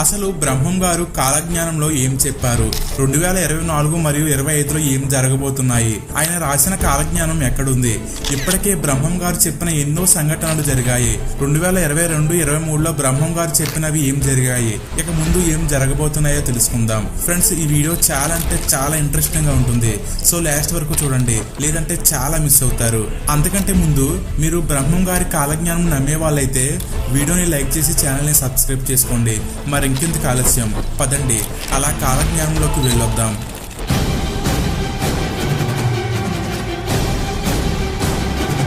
అసలు బ్రహ్మం గారు కాలజ్ఞానంలో ఏం చెప్పారు? రెండు వేల ఇరవై నాలుగు మరియు ఇరవై ఐదులో ఏం జరగబోతున్నాయి? ఆయన రాసిన కాలజ్ఞానం ఎక్కడుంది? ఇప్పటికే బ్రహ్మం గారు చెప్పిన ఎన్నో సంఘటనలు జరిగాయి. రెండు వేల ఇరవై రెండు ఇరవై మూడులో బ్రహ్మం గారు చెప్పినవి ఏం జరిగాయి? ఇక ముందు ఏం జరగబోతున్నాయో తెలుసుకుందాం. ఫ్రెండ్స్ ఈ వీడియో చాలా అంటే చాలా ఇంట్రెస్టింగ్గా ఉంటుంది. సో లాస్ట్ వరకు చూడండి. లేదంటే చాలా మిస్ అవుతారు. అంతకంటే ముందు మీరు బ్రహ్మం గారి కాలజ్ఞానం నమ్మే వాళ్ళైతే వీడియోని లైక్ చేసి ఛానల్ని సబ్స్క్రైబ్ చేసుకోండి. మరి ఇంకెందుకు ఆలస్యం. పదండి అలా కాలజ్ఞానంలోకి వెళ్ళొద్దాం.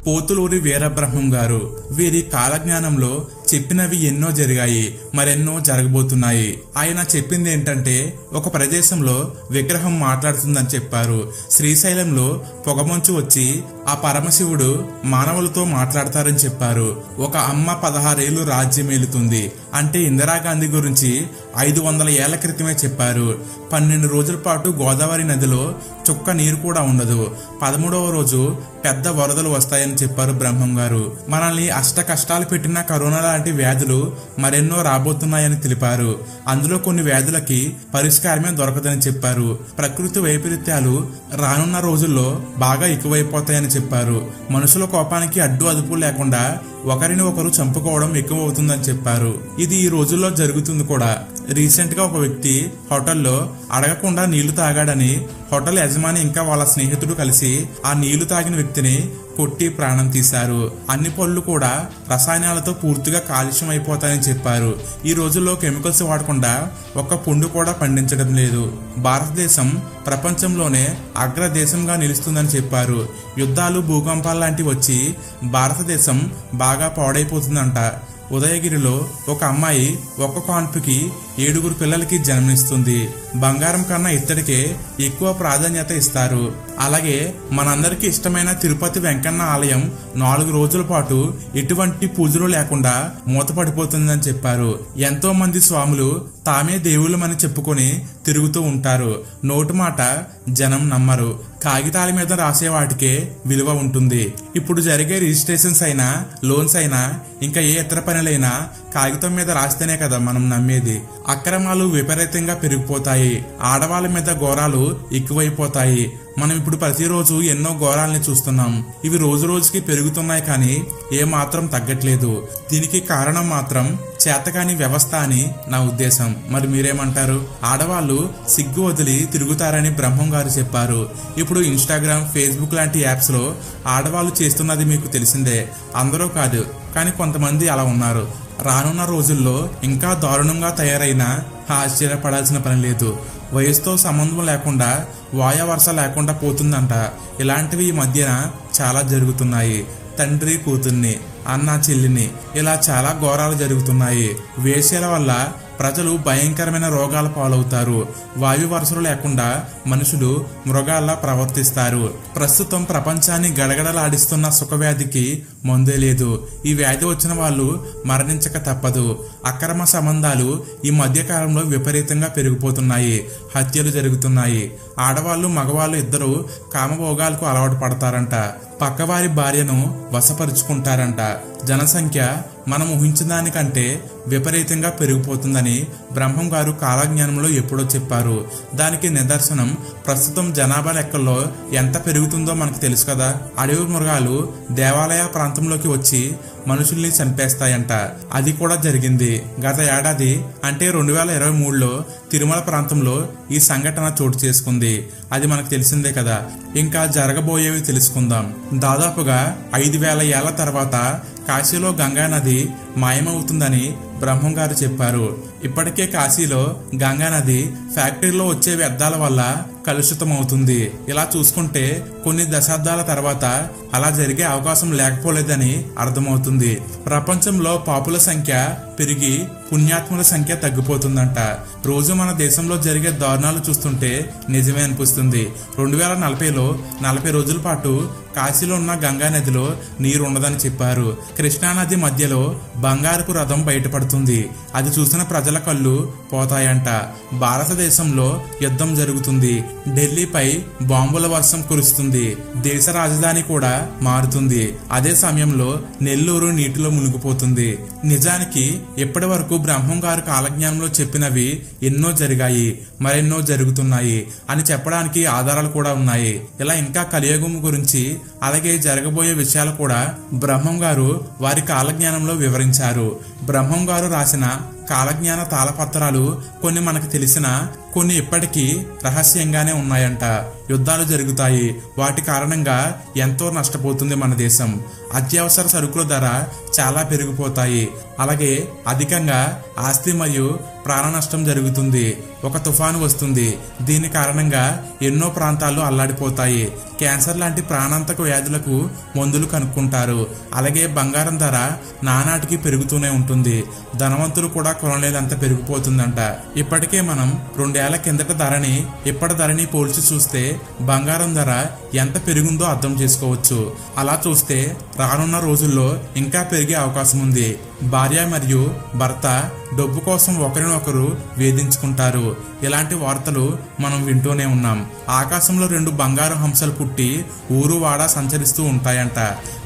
పోతులూరి వీరబ్రహ్మం గారు వీరి కాలజ్ఞానంలో చెప్పినవి ఎన్నో జరిగాయి మరెన్నో జరగబోతున్నాయి. ఆయన చెప్పింది ఏంటంటే ఒక ప్రదేశంలో విగ్రహం మాట్లాడుతుందని చెప్పారు. శ్రీశైలంలో పొగమంచు వచ్చి ఆ పరమశివుడు మానవులతో మాట్లాడతారని చెప్పారు. ఒక అమ్మ పదహారేళ్ళు రాజ్యం ఏలుతుంది అంటే ఇందిరాగాంధీ గురించి ఐదు వందల ఏళ్ళ క్రితమే చెప్పారు. పన్నెండు రోజుల పాటు గోదావరి నదిలో చుక్క నీరు కూడా ఉండదు. పదమూడవ రోజు పెద్ద వరదలు వస్తాయని చెప్పారు బ్రహ్మం గారు. మనల్ని అష్ట కష్టాలు పెట్టిన కరోనా లాంటి వ్యాధులు మరెన్నో రాబోతున్నాయని తెలిపారు. అందులో కొన్ని వ్యాధులకి పరిష్కారమే దొరకదని చెప్పారు. ప్రకృతి వైపరీత్యాలు రానున్న రోజుల్లో బాగా ఎక్కువైపోతాయని చెప్పారు. మనుషుల కోపానికి అడ్డు అదుపు లేకుండా ఒకరిని ఒకరు చంపుకోవడం ఎక్కువ అవుతుందని చెప్పారు. ఇది ఈ రోజుల్లో జరుగుతుంది కూడా. రీసెంట్గా ఒక వ్యక్తి హోటల్లో అడగకుండా నీళ్ళు తాగాడని హోటల్ యజమాని ఇంకా వాళ్ళ స్నేహితుడు కలిసి ఆ నీళ్ళు తాగిన వ్యక్తిని కొట్టి ప్రాణం తీశారు. అన్ని పళ్ళు కూడా రసాయనాలతో పూర్తిగా కాలుష్యం అయిపోతాయని చెప్పారు. ఈ రోజుల్లో కెమికల్స్ వాడకుండా ఒక్క పుండు కూడా పండించడం లేదు. భారతదేశం ప్రపంచంలోనే అగ్ర దేశంగా నిలుస్తుందని చెప్పారు. యుద్ధాలు భూకంపాలు లాంటివి వచ్చి భారతదేశం బాగా పాడైపోతుందంట. ఉదయగిరిలో ఒక అమ్మాయి ఒక్క కాన్పుకి ఏడుగురు పిల్లలకి జన్మనిస్తుంది బంగారం కన్నా ఇత్తడికే ఎక్కువ ప్రాధాన్యత ఇస్తారు. అలాగే మనందరికీ ఇష్టమైన తిరుపతి వెంకన్న ఆలయం నాలుగు రోజుల పాటు ఎటువంటి పూజలు లేకుండా మూతపడిపోతుందని చెప్పారు. ఎంతో మంది స్వాములు తామే దేవుళ్ళమని చెప్పుకొని తిరుగుతూ ఉంటారు. నోటు మాట జనం నమ్మరు. కాగితాల మీద రాసే వాటికే విలువ ఉంటుంది. ఇప్పుడు జరిగే రిజిస్ట్రేషన్స్ అయినా లోన్స్ అయినా ఇంకా ఏ ఇతర పనులైనా కాగితం మీద రాస్తేనే కదా మనం నమ్మేది. అక్రమాలు విపరీతంగా పెరిగిపోతాయి. ఆడవాళ్ళ మీద ఘోరాలు ఎక్కువైపోతాయి. మనం ఇప్పుడు ప్రతిరోజు ఎన్నో ఘోరాలని చూస్తున్నాం. ఇవి రోజు రోజుకి పెరుగుతున్నాయి కానీ ఏ మాత్రం తగ్గట్లేదు. దీనికి కారణం మాత్రం చేతకాని వ్యవస్థ అని నా ఉద్దేశం. మరి మీరేమంటారు? ఆడవాళ్ళు సిగ్గు వదిలి తిరుగుతారని బ్రహ్మం గారు చెప్పారు. ఇప్పుడు ఇన్స్టాగ్రామ్ ఫేస్బుక్ లాంటి యాప్స్లో ఆడవాళ్ళు చేస్తున్నది మీకు తెలిసిందే. అందరూ కాదు. కానీ కొంతమంది అలా ఉన్నారు. రానున్న రోజుల్లో ఇంకా దారుణంగా తయారైన ఆశ్చర్యపడాల్సిన పని లేదు. వయసుతో సంబంధం లేకుండా వాయవరస లేకుండా పోతుందంట. ఇలాంటివి ఈ మధ్యన చాలా జరుగుతున్నాయి. తండ్రి కూతుర్ని అన్న చెల్లిని ఇలా చాలా ఘోరాలు జరుగుతున్నాయి. వేశ్యల వల్ల ప్రజలు భయంకరమైన రోగాల పాలవుతారు. వాయు వరుసలు లేకుండా మనుషులు మృగాల్లా ప్రవర్తిస్తారు. ప్రస్తుతం ప్రపంచాన్ని గడగడలాడిస్తున్న సుఖవ్యాధికి మందే లేదు. ఈ వ్యాధి వచ్చిన వాళ్ళు మరణించక తప్పదు. అక్రమ సంబంధాలు ఈ మధ్యకాలంలో విపరీతంగా పెరిగిపోతున్నాయి. హత్యలు జరుగుతున్నాయి. ఆడవాళ్ళు మగవాళ్ళు ఇద్దరు కామభోగాలకు అలవాటు పడతారంట. పక్కవారి భార్యను వశపరుచుకుంటారంట. జనసంఖ్య మనం ఊహించిన దానికంటే విపరీతంగా పెరిగిపోతుందని బ్రహ్మం గారు కాలజ్ఞానంలో ఎప్పుడో చెప్పారు. దానికి నిదర్శనం ప్రస్తుతం జనాభా లెక్కల్లో ఎంత పెరుగుతుందో మనకు తెలుసు కదా. అడవి మృగాలు దేవాలయ ప్రాంతంలోకి వచ్చి మనుషుల్ని చంపేస్తాయంట. అది కూడా జరిగింది. గత ఏడాది అంటే రెండు వేల ఇరవై మూడులో తిరుమల ప్రాంతంలో ఈ సంఘటన చోటు చేసుకుంది. అది మనకు తెలిసిందే కదా. ఇంకా జరగబోయేవి తెలుసుకుందాం. దాదాపుగా ఐదు వేల ఏళ్ళ తర్వాత కాశీలో గంగా నది మాయమవుతుందని బ్రహ్మం గారు చెప్పారు. ఇప్పటికే కాశీలో గంగా నది ఫ్యాక్టరీలో వచ్చే వ్యర్థాల వల్ల కలుషితమవుతుంది. ఇలా చూసుకుంటే కొన్ని దశాబ్దాల తర్వాత అలా జరిగే అవకాశం లేకపోలేదని అర్థమవుతుంది. ప్రపంచంలో పాపుల సంఖ్య పెరిగి పుణ్యాత్ముల సంఖ్య తగ్గిపోతుందంట. రోజు మన దేశంలో జరిగే దారుణాలు చూస్తుంటే నిజమే అనిపిస్తుంది. రెండు వేల నలభైలో నలభై రోజుల పాటు కాశీలో ఉన్న గంగా నదిలో నీరు ఉండదని చెప్పారు కృష్ణానది మధ్యలో బంగారపు రథం బయటపడుతుంది. అది చూసిన ప్రజల కళ్ళు పోతాయంట. భారతదేశంలో యుద్ధం జరుగుతుంది. ఢిల్లీపై బాంబుల వర్షం కురుస్తుంది. దేశ రాజధాని కూడా మారుతుంది. అదే సమయంలో నెల్లూరు నీటిలో మునిగిపోతుంది. నిజానికి ఇప్పటి వరకు బ్రహ్మం గారు కాలజ్ఞానంలో చెప్పినవి ఎన్నో జరిగాయి మరెన్నో జరుగుతున్నాయి అని చెప్పడానికి ఆధారాలు కూడా ఉన్నాయి. ఇలా ఇంకా కలియుగం గురించి అలాగే జరగబోయే విషయాలు కూడా బ్రహ్మం గారు వారి కాలజ్ఞానంలో వివరించారు. బ్రహ్మం గారు రాసిన కాలజ్ఞాన తాళపత్రాలు కొన్ని మనకు తెలిసిన కొన్ని ఇప్పటికీ రహస్యంగానే ఉన్నాయంట. యుద్ధాలు జరుగుతాయి. వాటి కారణంగా ఎంతో నష్టపోతుంది మన దేశం. అత్యవసర సరుకుల ధర చాలా పెరిగిపోతాయి. అలాగే అధికంగా ఆస్తి మరియు ప్రాణ నష్టం జరుగుతుంది. ఒక తుఫాను వస్తుంది. దీని కారణంగా ఎన్నో ప్రాంతాలు అల్లాడిపోతాయి. క్యాన్సర్ లాంటి ప్రాణాంతక వ్యాధులకు మందులు కనుక్కుంటారు. అలాగే బంగారం ధర నానాటికి పెరుగుతూనే ఉంటుంది. ధనవంతులు కూడా కొనలేదంత పెరిగిపోతుందంట. ఇప్పటికే మనం రెండేళ్ళ కిందట ధరని ఇప్పటి ధరని పోల్చి చూస్తే బంగారం ధర ఎంత పెరిగిందో అర్థం చేసుకోవచ్చు. అలా చూస్తే రానున్న రోజుల్లో ఇంకా పెరిగే అవకాశం ఉంది. భార్య మరియు భర్త డబ్బు కోసం ఒకరినొకరు వేధించుకుంటారు. ఇలాంటి వార్తలు మనం వింటూనే ఉన్నాం. ఆకాశంలో రెండు బంగారు హంసలు పుట్టి ఊరు వాడ సంచరిస్తూ ఉంటాయంట.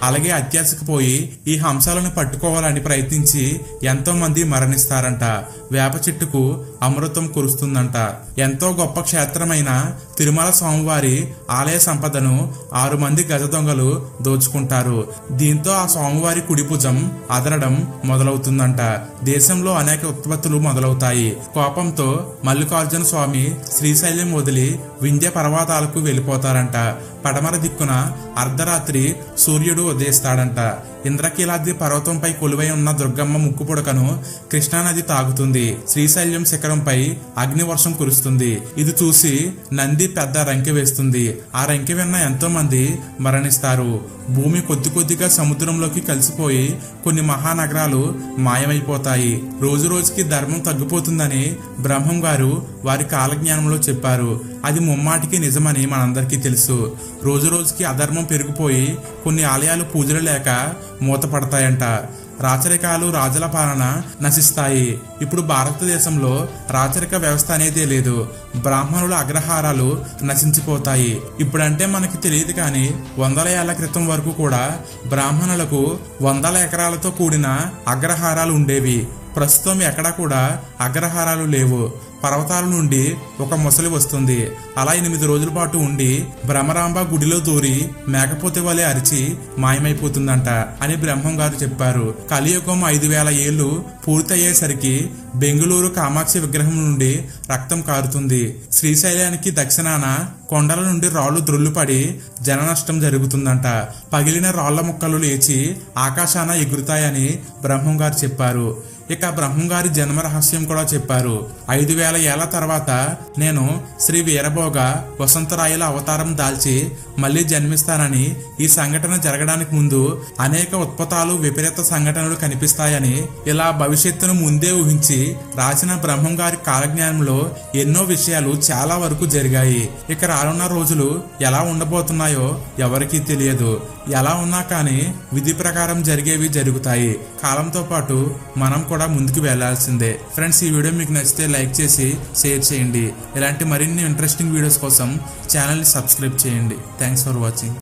అలాగే అత్యాశకు పోయి ఈ హంసాలను పట్టుకోవాలని ప్రయత్నించి ఎంతో మంది చేస్తారంట వేప చెట్టుకు అమృతం కురుస్తుందంట. ఎంతో గొప్ప క్షేత్రమైన తిరుమల స్వామివారి ఆలయ సంపదను ఆరు మంది గజ దొంగలు దోచుకుంటారు. దీంతో ఆ స్వామివారి కుడి భుజం అదరడం మొదలవుతుందంట. దేశంలో అనేక ఉత్పత్తులు మొదలవుతాయి. కోపంతో మల్లికార్జున స్వామి శ్రీశైలం వదిలి వింధ్య పర్వతాలకు వెళ్ళిపోతారంట. పడమర దిక్కున అర్ధరాత్రి సూర్యుడు ఉదయిస్తాడంట. ఇంద్రకీలాద్రి పర్వతంపై కొలువై ఉన్న దుర్గమ్మ ముక్కు పుడకను కృష్ణానది తాగుతుంది. శ్రీశైలం శిఖరంపై అగ్నివర్షం కురుస్తుంది. ఇది చూసి నంది పెద్ద రంకె వేస్తుంది. ఆ రంకె విన్న ఎంతో మంది మరణిస్తారు. భూమి కొద్ది కొద్దిగా సముద్రంలోకి కలిసిపోయి కొన్ని మహానగరాలు మాయమైపోతాయి. రోజు రోజుకి ధర్మం తగ్గిపోతుందని బ్రహ్మం గారు వారి కాలజ్ఞానంలో చెప్పారు. అది ముమ్మాటికి నిజమని మనందరికీ తెలుసు. రోజు రోజుకి అధర్మం పెరిగిపోయి కొన్ని ఆలయాలు పూజలు లేక మూతపడతాయంట. రాచరికాలు రాజుల పాలన నశిస్తాయి. ఇప్పుడు భారతదేశంలో రాచరిక వ్యవస్థ అనేదే లేదు. బ్రాహ్మణుల అగ్రహారాలు నశించిపోతాయి. ఇప్పుడంటే మనకి తెలియదు కానీ వందల ఏళ్ళ క్రితం వరకు కూడా బ్రాహ్మణులకు వందల ఎకరాలతో కూడిన అగ్రహారాలు ఉండేవి. ప్రస్తుతం ఎక్కడా కూడా అగ్రహారాలు లేవు. పర్వతాల నుండి ఒక ముసలి వస్తుంది. అలా ఎనిమిది రోజుల పాటు ఉండి భ్రమరాంబ గుడిలో దూరి మేకపోతే వలె అరిచి మాయమైపోతుందంట అని బ్రహ్మం గారు చెప్పారు. కలియుగం ఐదు వేల ఏళ్ళు పూర్తయ్యేసరికి బెంగుళూరు కామాక్షి విగ్రహం నుండి రక్తం కారుతుంది. శ్రీశైలానికి దక్షిణాన కొండల నుండి రాళ్ళు ద్రొల్లుపడి జన నష్టం జరుగుతుందంట. పగిలిన రాళ్ళ ముక్కలు లేచి ఆకాశాన ఎగురుతాయని బ్రహ్మం గారు చెప్పారు. ఇక బ్రహ్మంగారి జన్మ రహస్యం కూడా చెప్పారు. ఐదు వేల ఏళ్ళ తర్వాత నేను శ్రీ వీరభోగ వసంతరాయల అవతారం దాల్చి మళ్ళీ జన్మిస్తానని ఈ సంఘటన జరగడానికి ముందు అనేక ఉత్పతాలు విపరీత సంఘటనలు కనిపిస్తాయని ఇలా భవిష్యత్తును ముందే ఊహించి రాసిన బ్రహ్మం గారి కాలజ్ఞానంలో ఎన్నో విషయాలు చాలా వరకు జరిగాయి. ఇక రానున్న రోజులు ఎలా ఉండబోతున్నాయో ఎవరికీ తెలియదు. ఎలా ఉన్నా కానీ విధి ప్రకారం జరిగేవి జరుగుతాయి. కాలంతో పాటు మనం కూడా కూడా ముందుకు వెళ్ళాల్సిందే. ఫ్రెండ్స్ ఈ వీడియో మీకు నచ్చితే లైక్ చేసి షేర్ చేయండి. ఇలాంటి మరిన్ని ఇంట్రెస్టింగ్ వీడియోస్ కోసం ఛానల్ని సబ్స్క్రైబ్ చేయండి. Thanks for watching.